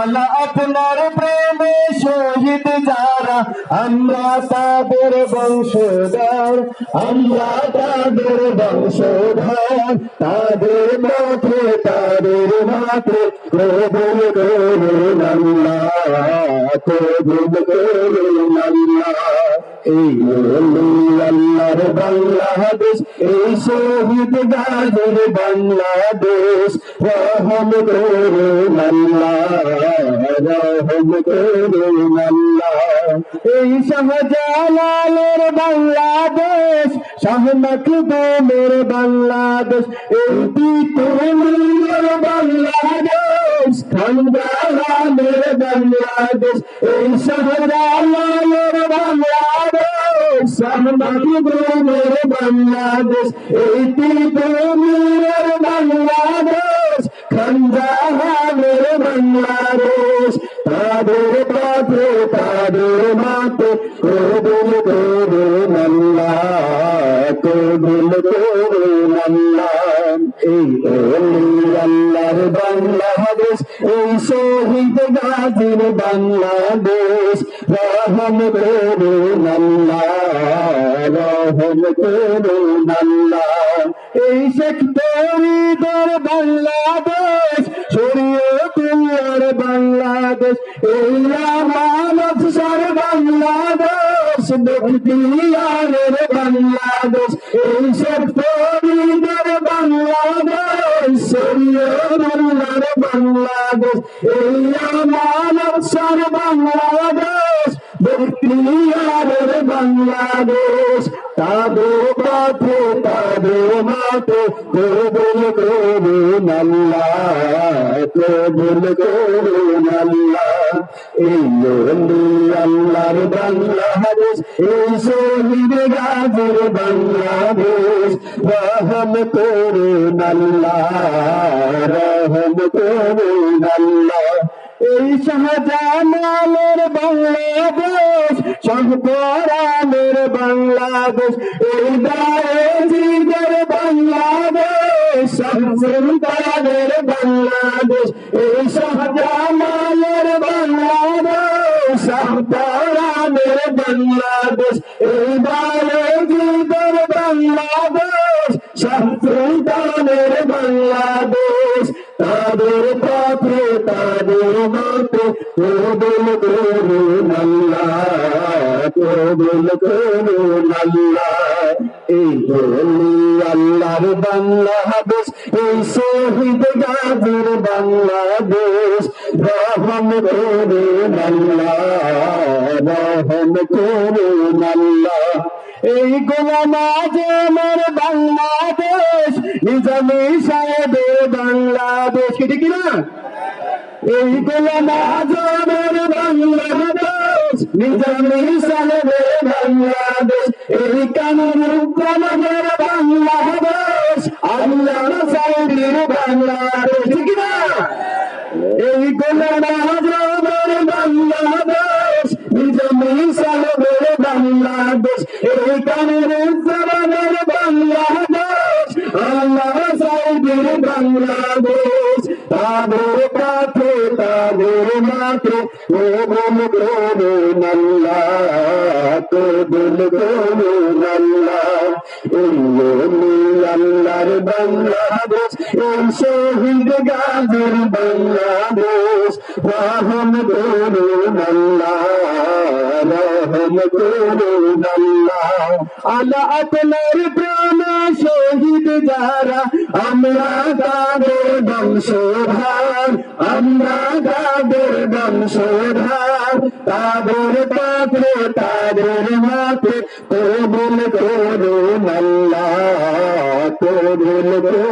আল্লাহ আপনার প্রেমে শহীদ যারা, আমরা তাদের বংশধর, আমরা তাদের বংশধর, তাদের মাঠে তাদের মাঠে কবুল করুন আল্লাহ কবুল করুন। এই আল্লাহর বাংলাদেশ, এই শহীদ গাজীর বাংলাদেশ, রহম করুন আল্লাহ রহম করুন আল্লাহ এই শাহজালালের বাংলাদেশ, শাহ মখদুমের বাংলাদেশ, এই তিতুমির বাংলাদেশ। খানজালালের বাংলাদেশ এই শাহজালালের বাংলাদেশ শাহ মখদুমের বাংলাদেশ এই তিতুমির বাংলাদেশ খানজালালের বাংলাদেশ তাদের পথে তাদের মাতে শহীদ গাজীর বাংলাদেশ। রহম করুন রহম করুন এই শেখ তরিদের বাংলাদেশ শরীয়তুল্লাহর বাংলাদেশ। এই মানব সার বাংলাদেশ বাংলাদেশ। এই শেখ তরিদের শরীয়তুল্লাহর বাংলাদেশ এই আমার সার বাংলাদেশ বখতিয়ারের বাংলাদেশ। তাদের পথে তাদের মাঠে কবুল করুন আল্লাহ কবুল করুন আল্লাহ বাংলাদেশ এই শহীদ বাংলাদেশ রহম করুন আল্লাহ রহম করুন আল্লাহ এই শাহজালালের বাংলাদেশ শাহপরানের বাংলাদেশ এই দায়েজিদের বাংলাদেশ শাহসুলতানের বাংলাদেশ, এই শাহজালালের বাংলাদেশ শাহপরানের বাংলাদেশ এই দায়েজিদের বাংলাদেশ শাহসুলতানের বাংলাদেশ, তাদের পথে, তাদের মতে করুন আল্লাহ কবুল করুন আল্লাহ এই বলি আল্লাহর বাংলাদেশ এই শহীদ গাজীর বাংলাদেশ রহম করুন আল্লাহ রহম করুন আল্লাহ এই গোলাম আজমের বাংলাদেশ নিজামী সাহেবের বাংলাদেশ আজমের বাংলাদেশ নিজামী সাহেবের বাংলাদেশ এই কানুর বাংলাদেশ আল্লাহ সাহেবের বাংলাদেশ ঠিক না এই গোলাম আজমের পথে তাদের মাঠে কবুল করুন আল্লাহ কবুল করুন আল্লাহ এই ওলি আল্লাহর বাংলাদেশ, এই শহীদ গাজীর বাংলাদেশ রহম করুন আল্লাহ আল্লাহ আপনার প্রাণ শহীদ যারা আমরা তাদের বংশধার আমরা তাদের বংশধার তাদের পাত্রে তাদের মাঠে কবুল করুন আল্লাহ কবুল করুন